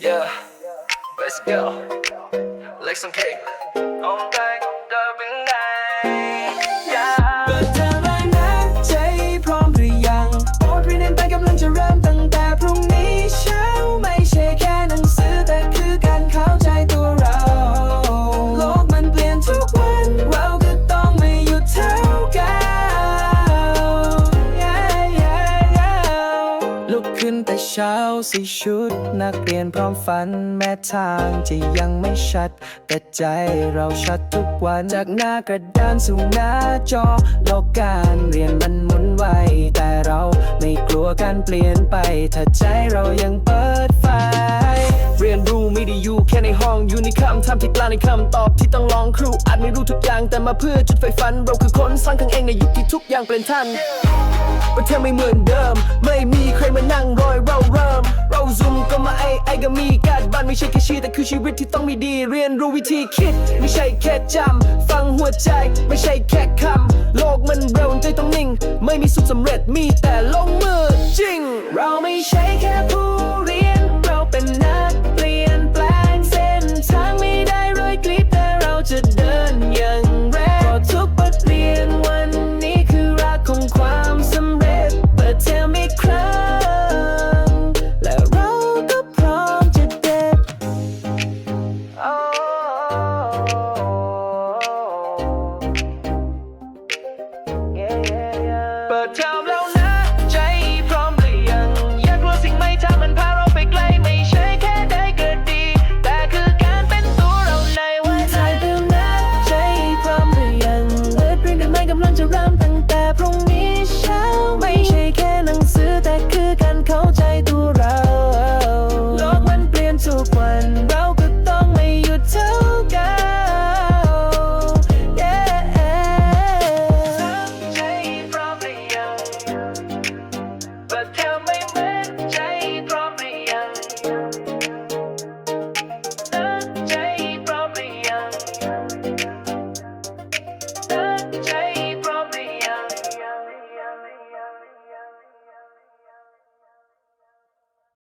Yeah, let's go. Like some cake. On back, dubbing ลุกขึ้นแต่เช้าสีชุด นักเรียนพร้อมฝันแม้ทางจะยังไม่ชัด แต่ใจเราชัดทุกวันจากหน้ากระดานสู่หน้าจอโลกการเรียนมันหมุนไวแต่เราไม่กลัวการเปลี่ยนไป ถ้าใจเรายังเปิดไฟเรียนรู้ไม่ได้อยู่แค่ ในห้องอยู่ในคำทำผิดพลาดในคำตอบที่ต้องลองครูอาจไม่รู้ทุกอย่างแต่มาเพื่อจุดไฟฝัน เราคือคนสร้างกันเองในยุคที่ทุกอย่างเปลี่ยนทันประเทศไม่เหมือนเดิม ไม่มีใครมานั่งรอยเราเริ่ม เราซุ่มก็มาไอไอก็มีการบ้านไม่ใช่แค่ชีแต่คือชีวิตที่ต้องมีดี เรียนรู้วิธีคิด ไม่ใช่แค่จำฟังหัวใจ ไม่ใช่แค่คำโลกมันเร็วใจต้องนิ่ง ไม่มีสุขสำเร็จมีแต่ลงมือจริง เราไม่ใช่แค่ เริ่มจะเริ่มตั้งแต่พรุ่งนี้เช้าไม่ใช่